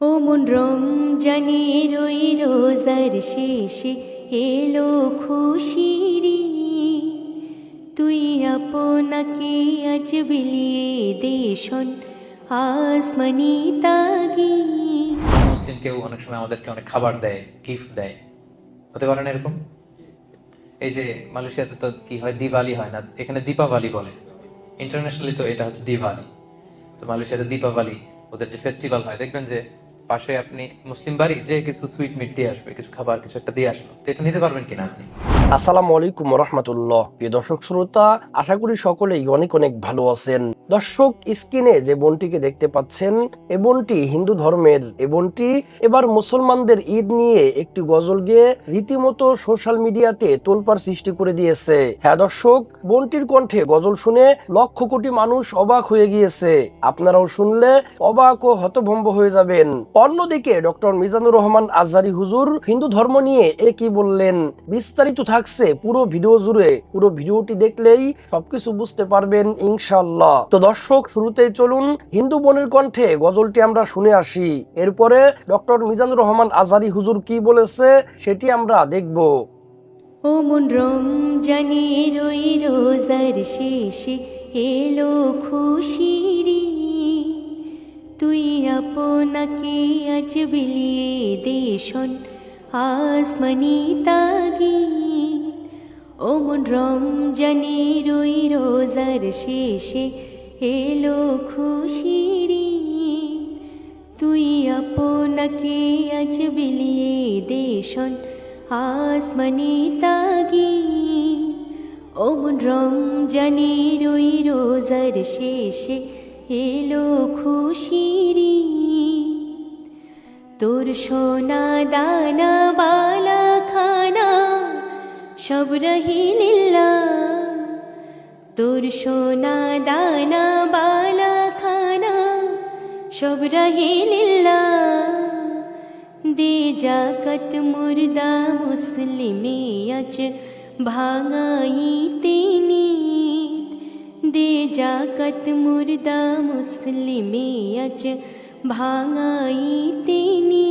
ও মন রমজানের ওই রোজার শেষে এলো খুশির। তুই আপনাকে আজ বিলিয়ে দেশন আসমানি তাগি মুসলিম কেউ অনেক সময় আমাদেরকে অনেক খাবার দেয় গিফট দেয়। হতে পারে না এরকম? এই যে মালয়েশিয়াতে তো কি হয়, দিওয়ালি হয় না, এখানে দীপাবলি বলে। ইন্টারন্যাশনালি তো এটা হচ্ছে দিওয়ালি। তো মালয়েশিয়াতে দীপাবলি, ওদের যে ফেস্টিভ্যাল হয়, দেখবেন যে পাশে আপনি মুসলিম বাড়ি যে কিছু সুইট মিট দিয়ে আসবে, কিছু খাবার, কিছু একটা দিয়ে আসলো, তো এটা নিতে পারবেন কিনা আপনি? আসসালামু আলাইকুম রহমতুল্লাহ প্রিয় দর্শক শ্রোতা, আশা করি সকলেই অনেক অনেক ভালো আছেন। দর্শক, স্ক্রিনে যে বোনটিকে দেখতে পাচ্ছেন, এ বোনটি হিন্দু ধর্মের। এ বোনটি এবার মুসলমানদের ঈদ নিয়ে একটি গজল গেয়ে রীতিমতো সোশ্যাল মিডিয়াতে তোলপাড় সৃষ্টি করে দিয়েছে। হ্যাঁ দর্শক, বোনটির কণ্ঠে গজল শুনে লক্ষ কোটি মানুষ অবাক হয়ে গিয়েছে। আপনারাও শুনলে অবাক ও হতভম্ব হয়ে যাবেন। অন্যদিকে ডক্টর মিজানুর রহমান আজারি হুজুর হিন্দু ধর্ম নিয়ে এ কি বললেন? বিস্তারিত থাকছে পুরো ভিডিও জুড়ে, পুরো ভিডিওটি দেখলেই সবকিছু বুঝতে পারবেন ইনশাল্লাহ তো দর্শক, শুরুতেই চলুন, হিন্দু বোনের কণ্ঠে গজলটি আমরা শুনে আসি। এরপরে ডক্টর মিজানুর রহমান আজারি হুজুর কি বলেছে, সেটি আমরা দেখব। ও মন রমজানের ওই রোজার শেষে এলো খুশির। তুই আপনাকে আজ বিলিয়ে দেশন আসমানি তাগি ও মন রমজানের ওই রোজার শেষে এলো খুশির তুই আপনাকে আজ বিলিয়ে দেশন আসমানি তাগি। ও মন রমজানের ওই রোজার শেষে এলো খুশির তোর সোনা দানা বালা সব রহিলিল্লা। তোর সোনা দানা, বালা খানা, সব রহিলিল্লা। দে জাকত মুর্দা মুসলিমে আজ ভাঙাই তিনি। দে জাকত মুর্দা মুসলিমে আজ ভাঙাই তিনি।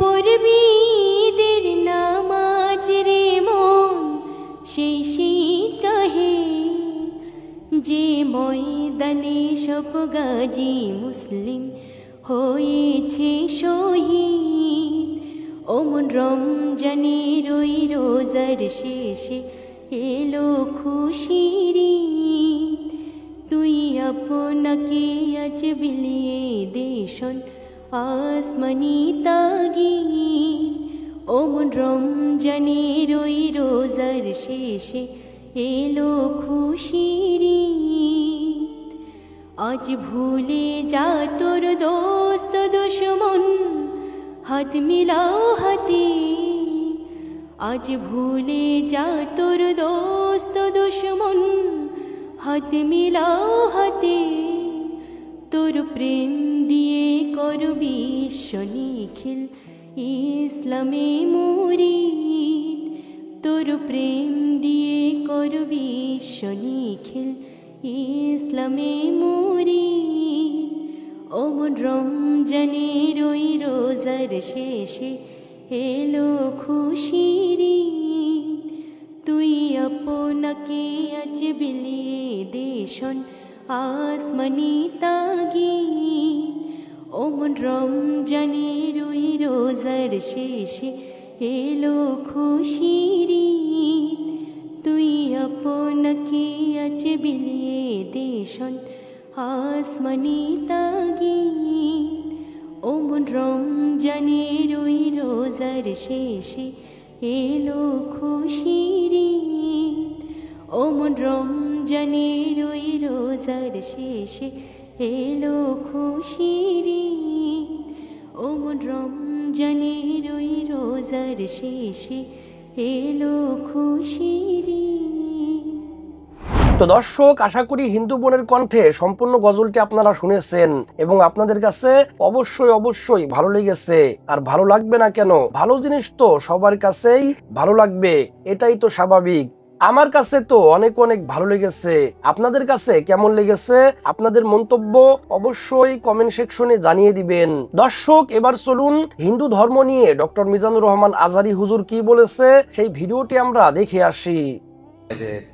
আজ পূর্বীদের নামাজ রে মন শিশি কহে যে ময়দানে সব গাজী মুসলিম হয়েছে শহীদ ওমন রমজানের ওই রোজার শেষে এলো খুশির। তুই আপনাকে আজ বিলিয়ে দেশন আসমানি তাগি ওমন রমজানের ওই রোজার শেষে এলো খুশির। আজ ভুলে যা তোর দোস্ত দুশ্মন হাত মিলাও হাতে আজ ভুলে যা তোর দোস্ত দুশ্মন হাত মিলাও হাতে তোর প্রেম দিয়ে কর বিশ্ব নিখিল ইসলামে মুরিদ তোর প্রেম দিয়ে কর বিশ্ব নিখিল ইসলামে মুরিদ ওমন রমজানের ওই রোজার শেষে এলো খুশির। তুই আপনাকে আজ বিলিয়ে দেশন আসমানি তাগি ওমন রমজানের ওই রোজার শেষে এলো খুশির। তুই আপনাকে আজ বিলিয়ে দেশন আসমানি তাগি ওমন রমজানের ওই রোজার শেষে এলো খুশির রমজান রমজানের ওই রোজার শেষে এলো খুশির। ও রমজানের ওই রোজার শেষে এলো খুশির তো দর্শক, আশা করি হিন্দু বোনের কণ্ঠে সম্পূর্ণ গজলটি আপনারা শুনেছেন এবং আপনাদের কাছে অবশ্যই অবশ্যই ভালো লেগেছে। আর ভালো লাগবে না কেন? ভালো জিনিস তো সবার কাছেই ভালো লাগবে। এটাই তো স্বাভাবিক। আমার কাছে তো অনেক অনেক ভালো লেগেছে। আপনাদের কাছে কেমন লেগেছে? আপনাদের মন্তব্য অবশ্যই কমেন্ট সেকশনে জানিয়ে দিবেন। দর্শক, এবার চলুন হিন্দু ধর্ম নিয়ে ডক্টর মিজানুর রহমান আজারি হুজুর কি বলেছে সেই ভিডিওটি আমরা দেখে আসি। যে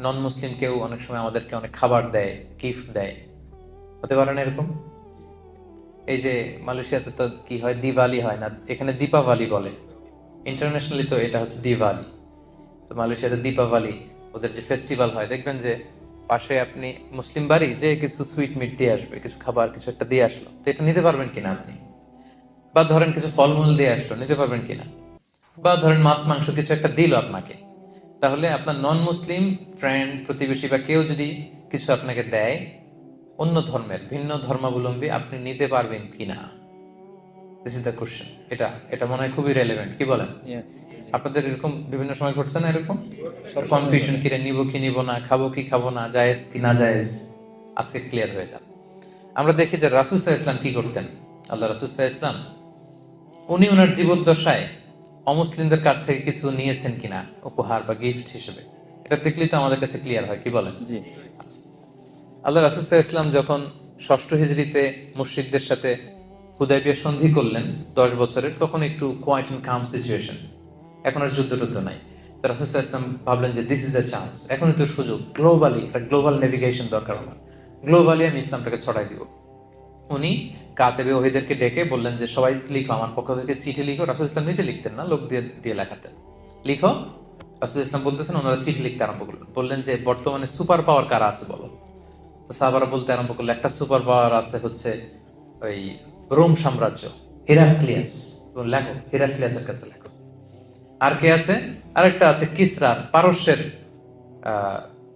নন মুসলিম কেউ অনেক সময় আমাদেরকে অনেক খাবার দেয় গিফট দেয়। হতে পারে না এরকম? এই যে মালয়েশিয়াতে তো কি হয়? দিওয়ালি হয় না। এখানে দীপাবলি বলে। ইন্টারন্যাশনালি তো এটা হচ্ছে দিওয়ালি। তো মালয়েশিয়াতে দীপাবলি, ওদের যে ফেস্টিভ্যাল হয়, দেখবেন যে পাশে আপনি মুসলিম বাড়ি যে কিছু সুইট মিট দিয়ে আসবে, কিছু খাবার, কিছু একটা দিয়ে আসলো, তো এটা নিতে পারবেন কিনা আপনি? বা ধরেন কিছু ফলমূল দিয়ে আসলো, নিতে পারবেন কিনা? বা ধরেন মাছ, মাংস কিছু একটা দিল আপনাকে, তাহলে আপনার নন মুসলিম ফ্রেন্ড প্রতিবেশী বা কেউ যদি কিছু আপনাকে দেয়, অন্য ধর্মের, ভিন্ন ধর্মাবলম্বী আপনি নিতে পারবেন কিনা? দিস ইজ দ্য কোশ্চেন এটা এটা মনে হয় খুবই রেলেভেন্ট কি বলেন? আপনাদের এরকম বিভিন্ন সময় ঘটছে না এরকম? কনফিউশন কিরে নিব কি নিব না খাব কি খাব না জায়েজ কি না জায়েজ? আজকে ক্লিয়ার হয়ে যান আমরা দেখি যে রাসুসাহ ইসলাম কি করতেন? আল্লাহ রাসুসাহ ইসলাম উনি ওনার জীবদ্দশায় অমুসলিমদের কাছ থেকে কিছু নিয়েছেন কিনা? উপহার বা গিফট হিসেবে। এটা দেখলেই তো আমাদের কাছে ক্লিয়ার হয় কি বলেন? জি। আচ্ছা। আল্লাহ রাসুসাহ ইসলাম যখন ষষ্ঠ হিজড়িতে মুশ্রিকদের সাথে হুদাইবিয়া সন্ধি করলেন দশ বছরের, তখন একটু কোয়াইট অ্যান্ড কাম সিচুয়েশন এখন আর যুদ্ধ টুদ্ধ নাই। তো রাসুসাহ ইসলাম ভাবলেন যে দিস ইজ দ্য চান্স এখনই তো সুযোগ। গ্লোবালি একটা গ্লোবাল নেভিগেশন দরকার আমার। গ্লোবালি আমি ইসলামটাকে ছড়াই দিব। উনি কাতেবে ওহিদেরকে ডেকে বললেন যে, সবাই লিখো, আমার পক্ষ থেকে চিঠি লিখো। রাসুল ইসলাম নিজে লিখতেন না, লোক দিয়ে দিয়ে লেখাতেন। লিখো। রাসুল ইসলাম বলতেছেন, ওনারা চিঠি লিখতে আরম্ভ করলেন। বললেন যে, বর্তমানে সুপার পাওয়ার কারা আছে বলো? তো সাহাবারা বলতে আরম্ভ করল একটা সুপার পাওয়ার আছে হচ্ছে ওই রোম সাম্রাজ্য, হিরাক্লিয়াস লেখো, হিরাক্লিয়াসের কাছে লেখো। আর কে আছে? আরেকটা আছে কিসরার পারস্যের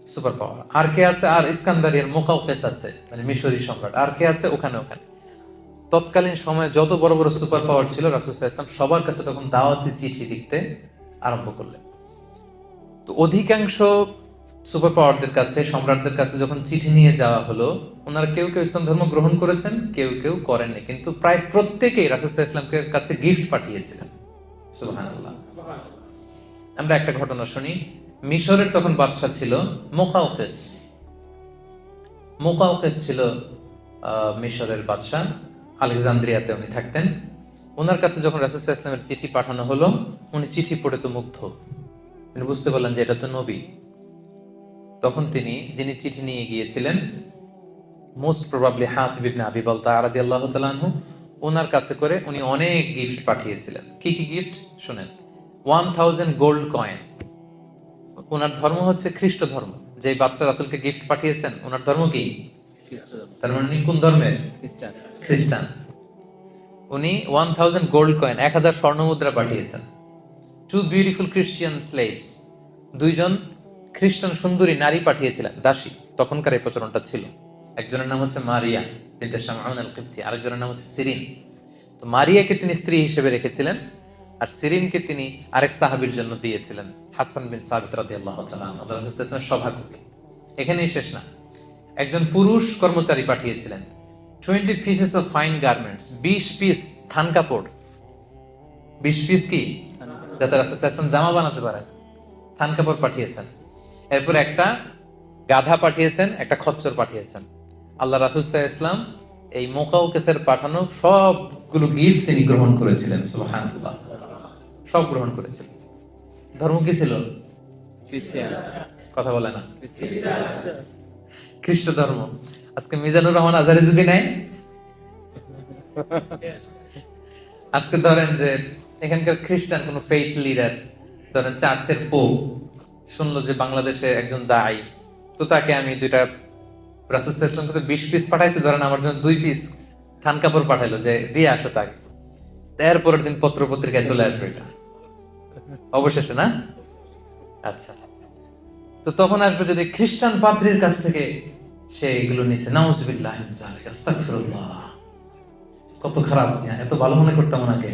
সুপার পাওয়ার আর কে আছে? আর ইস্কান্দারিয়ার মোকাউকেস আছে মানে মিশরি সম্রাট। আর কে আছে? ওখানে ওখানে। তৎকালীন সময়ে যত বড় বড় সুপার পাওয়ার ছিল, রাসুল ইসলাম সবার কাছে তখন দাওয়াতি চিঠি লিখতে আরম্ভ করলেন। তো অধিকাংশ সুপার পাওয়ারদের কাছে, সম্রাটদের কাছে যখন চিঠি নিয়ে যাওয়া হলো, ওনারা কেউ কেউ ইসলাম ধর্ম গ্রহণ করেছেন, কেউ কেউ করেননি। কিন্তু প্রায় প্রত্যেকেই রাসুল ইসলামকে কাছে গিফট পাঠিয়েছিলেন। আমরা একটা ঘটনা শুনি। মিশরের তখন বাদশাহ ছিল মোকাউকেস মোকাউকেস ছিল মিশরের বাদশাহ। আলেকজান্দ্রিয়াতে উনি থাকতেন। ওনার কাছে যখন রাসুসাহ ইসলামের চিঠি পাঠানো হলো, উনি চিঠি পড়ে তো মুগ্ধ। বুঝতে পারলেন যে এটা তো নবী। তখন তিনি যিনি চিঠি নিয়ে গিয়েছিলেন মোস্ট প্রবাবলি হাত বিবনে আবি বলতা আরাদি আল্লাহ তালানহু ওনার কাছে করে উনি অনেক গিফট পাঠিয়েছিলেন। কি কি গিফট? শুনেন। One thousand gold coin. ওনার ধর্ম হচ্ছে খ্রিস্ট ধর্ম। যে বাদশাহ রাসুলকে গিফট পাঠিয়েছেন ওনার ধর্ম কি? তার মানে কোন ধর্মের? খ্রিস্টান। উনি ওয়ান থাউজেন্ড গোল্ড কয়েন এক হাজার স্বর্ণ মুদ্রা পাঠিয়েছেন। টু বিউটিফুল খ্রিস্টিয়ান স্লেভস দুইজন খ্রিস্টান সুন্দরী নারী পাঠিয়েছিলেন, দাসী। তখনকার এই প্রচলনটা ছিল। একজনের নাম হচ্ছে মারিয়া বিনতে শামআন আল কিবতি আরেকজনের নাম হচ্ছে সিরিন। তো মারিয়াকে তিনি স্ত্রী হিসেবে রেখেছিলেন, আর সিরিনকে তিনি আরেক সাহাবীর জন্য দিয়েছিলেন, হাসান বিন সাবিত রাদিয়াল্লাহু তাআলা সভাকবি এখানেই শেষ না। একজন পুরুষ কর্মচারী পাঠিয়েছিলেন twenty pieces of fine garments বিশ পিস থান কাপড়। বিশ পিস কি? যাতে রাসুল জামা বানাতে পারে থান কাপড় পাঠিয়েছেন। এরপর একটা গাধা পাঠিয়েছেন একটা খচ্চর পাঠিয়েছেন। আল্লাহ রাসুল ইসলাম এই মোকাউকেসের পাঠানো সবগুলো গিফট তিনি গ্রহণ করেছিলেন সুবহানাল্লাহ। সব গ্রহণ করেছিলেন। ধর্ম কি ছিল? কথা বলে না। খ্রিস্ট ধর্ম। আজকে মিজানুর রহমান আজারি যদি নাই আজকে ধরেন যে এখানকার খ্রিস্টান কোন ফেইথ লিডার ধরেন চার্চের পোপ শুনলো যে বাংলাদেশে একজন দায়ী। তো তাকে আমি দুইটা কিন্তু বিশ পিস পাঠাইছি। ধরেন আমার জন্য দুই পিস থান কাপড় পাঠাইলো যে দিয়ে আসো তাকে। এরপরের দিন পত্র পত্রিকায় চলে আসবে এটা। অবশেষে, না? আচ্ছা। তো তখন আসবে যদি খ্রিস্টান পাদ্রির কাছ থেকে সে এগুলো আস্তাগফিরুল্লাহ। কত খারাপ, এত ভালো মনে করতাম ওনাকে।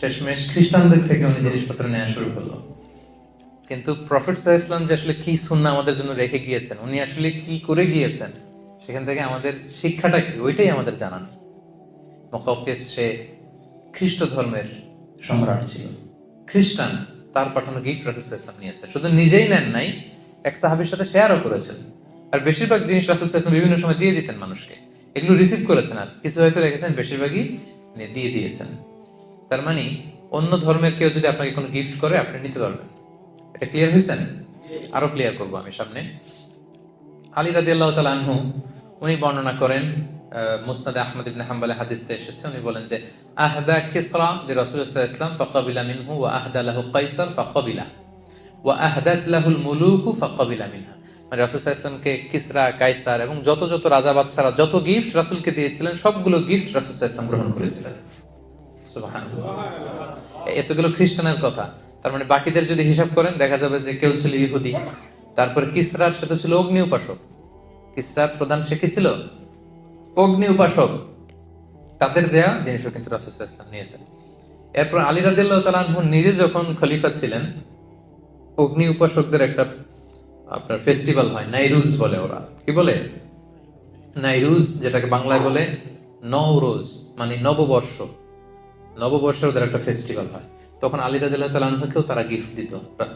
শেষমেশ খ্রিস্টানদের থেকে উনি জিনিসপত্র নেওয়া শুরু করল। কিন্তু প্রফেট ইসলাম যে আসলে কি সুন্না আমাদের জন্য রেখে গিয়েছেন, উনি আসলে কি করে গিয়েছেন, সেখান থেকে আমাদের শিক্ষাটা কি, ওইটাই আমাদের জানান মকাউকেস সে খ্রিস্ট ধর্মের সম্রাট ছিল। খ্রিস্টান তার পাঠানো গিফট রাসুল ইসলাম নিয়েছেন শুধু নিজেই নেন নাই, এক সাহাবির সাথে শেয়ারও করেছেন। আর বেশিরভাগ জিনিস রাসুল ইসলাম বিভিন্ন সময় দিয়ে দিতেন মানুষকে। এগুলো রিসিভ করেছেন আর কিছু হয়তো রেখেছেন, বেশিরভাগই দিয়ে দিয়েছেন। তার মানে অন্য ধর্মের কেউ যদি আপনাকে কোনো গিফট করে, আপনি নিতে পারবেন। এটা ক্লিয়ার হয়েছেন আরও ক্লিয়ার করব আমি সামনে। আলী রাদি আল্লাহ আনহু, উনি বর্ণনা করেন মুসনাদে আহমদ ইবনে হাম্বালে হাদিসতে এসেছে। উনি বলেন যে, আহদা কিসরা যে রাসূলুল্লাহ ইসলাম ফাকাবিলা মিনহু ওয়া আহদা লাহু কাইসার ফাকাবিলা ওয়া আহদাত লাহুল মুলুকু ফাকাবিলা মিনহা। মানে রাসূলুল্লাহ ইসলামকে কিসরা, কাইসার এবং যত যত রাজা বাদশারা, যত গিফট রাসূলকে দিয়েছিলেন, সবগুলো গিফট রাসূলুল্লাহ ইসলাম গ্রহণ করেছিলেন। সুবহানাল্লাহ। এতগুলো খ্রিস্টানের কথা। তার মানে বাকিদের যদি হিসাব করেন, দেখা যাবে যে কেউ ছিল ইহুদি। তারপরে কিসরার সাথে ছিল অগ্নি উপাসক। কিসরার প্রধান সে কি ছিল? অগ্নি উপাসক। তাদের দেয়া জিনিসও কিন্তু ওয়াসাল্লাম নিয়েছেন। এরপর আলী রাদিয়াল্লাহু তাআলা নিজে যখন খলিফা ছিলেন, অগ্নি উপাসকদের একটা আপনার ফেস্টিভ্যাল হয়, নাইরুজ বলে ওরা। কি বলে? নাইরুজ, যেটাকে বাংলায় বলে নওরোজ মানে নববর্ষ। নববর্ষে ওদের একটা ফেস্টিভ্যাল হয়। তখন আলী রাদিল্লাহ তালাহুকেও তারা গিফট দিত।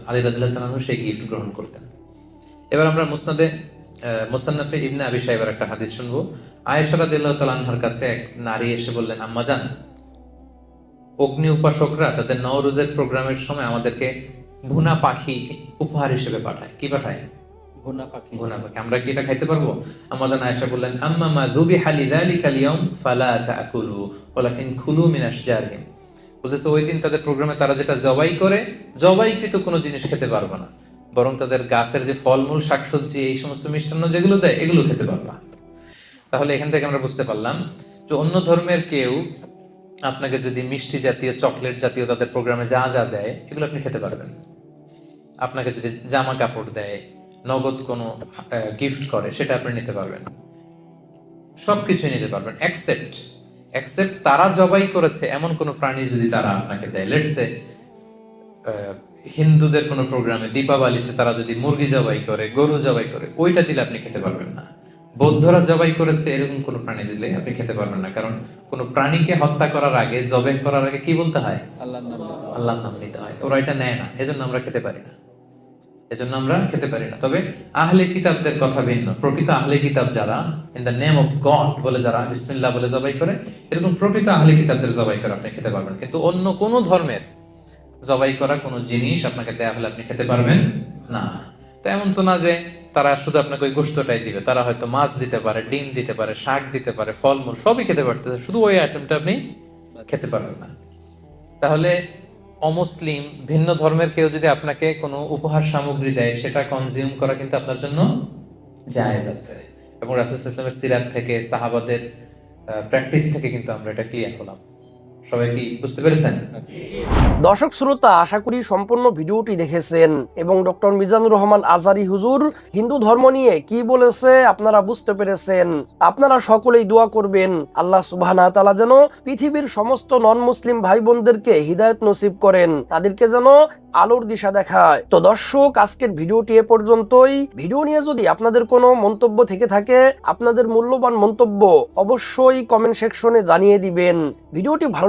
আলী রাদিল্লাহ তালাহু সেই গিফট গ্রহণ করতেন। এবার আমরা মুসনাদে মুসান্নাফে ইবনে আবি সাহেবের একটা হাদিস শুনব। আয়েশা রাদিল্লাহ তালাহার কাছে এক নারী এসে বললেন আম্মা জান অগ্নি উপাসকরা তাদের নওরোজের প্রোগ্রামের সময় আমাদেরকে ভুনা পাখি উপহার হিসেবে পাঠায়। কি পাঠায়? ভুনা পাখি। ভুনা পাখি। আমরা কি এটা খাইতে পারব? আমাদের আয়েশা বললেন আম্মা মা দুবি হালি যালিকাল ইয়াউম ফালা তাকুলু ওয়ালাকিন খুলু মিন আশজারিহিম বলতেছে, ওই দিন তাদের প্রোগ্রামে তারা যেটা জবাই করে, জবাইকৃত কোনো জিনিস খেতে পারবে না। বরং তাদের গাছের যে ফলমূল, শাকসবজি, এই সমস্ত মিষ্টান্ন যেগুলো দেয়, এগুলো খেতে পারবা তাহলে এখান থেকে আমরা বুঝতে পারলাম যে অন্য ধর্মের কেউ আপনাকে যদি মিষ্টি জাতীয়, চকলেট জাতীয় তাদের প্রোগ্রামে যা যা দেয়, এগুলো আপনি খেতে পারবেন। আপনাকে যদি জামা কাপড় দেয়, নগদ কোনো গিফট করে, সেটা আপনি নিতে পারবেন। সবকিছুই নিতে পারবেন অ্যাকসেপ্ট অ্যাকসেপ্ট তারা জবাই করেছে এমন কোনো প্রাণী যদি তারা আপনাকে দেয় লেটসে হিন্দুদের কোনো প্রোগ্রামে দীপাবলিতে তারা যদি মুরগি জবাই করে গরু জবাই করে ওইটা দিলে আপনি খেতে পারবেন না। বৌদ্ধরা জবাই করেছে এরকম কোনো প্রাণী দিলে আপনি খেতে পারবেন না। কারণ কোনো প্রাণীকে হত্যা করার আগে জবাই করার আগে কি বলতে হয়? আল্লাহ নাম আল্লাহর নাম নিতে হয়। ওরা এটা নেয় না এজন্য আমরা খেতে পারি না। এজন্য আমরা খেতে পারি না। তবে আহলে কিতাবদের কথা ভিন্ন। প্রকৃত আহলে কিতাব যারা in the name of God বলে যারা, বিসমিল্লাহ বলে জবাই করে, এরকম প্রকৃত আহলে কিতাবদের জবাই করে আপনি খেতে পারবেন। কিন্তু অন্য কোন ধর্মের জবাই করা কোনো জিনিস আপনাকে দেয়া হলে আপনি খেতে পারবেন না। তো এমন তো না যে তারা শুধু আপনাকে ওই গোস্তটাই দিবে। তারা হয়তো মাছ দিতে পারে, ডিম দিতে পারে, শাক দিতে পারে, ফলমূল সবই খেতে পারতেছে। শুধু ওই আইটেমটা আপনি খেতে পারবেন না। তাহলে অমুসলিম, ভিন্ন ধর্মের কেউ যদি আপনাকে কোনো উপহার সামগ্রী দেয়, সেটা কনজিউম করা কিন্তু আপনার জন্য জায়েজ আছে। এবং রাসুল ইসলামের সিরাত থেকে, সাহাবাদের প্র্যাকটিস থেকে কিন্তু আমরা এটা ক্লিয়ার হলাম। দর্শক, শ্রোতা, আশা করি সম্পূর্ণ ভিডিওটি দেখেছেন এবং ডক্টর মিজানুর রহমান আজারি হুজুর হিন্দু ধর্ম নিয়ে কি বলেছে আপনারা বুঝতে পেরেছেন। আপনারা সকলেই দোয়া করবেন, আল্লাহ সুবাহ যেন পৃথিবীর সমস্ত নন মুসলিম ভাই বোনদেরকে হৃদায়ত নসিব করেন, তাদেরকে যেন আলোর দিশা দেখায়। তো দর্শক, আজকের ভিডিওটি এ পর্যন্তই। ভিডিও নিয়ে যদি আপনাদের কোনো মন্তব্য থেকে থাকে, আপনাদের মূল্যবান মন্তব্য অবশ্যই কমেন্ট সেকশনে জানিয়ে দিবেন। ভিডিওটি ভালো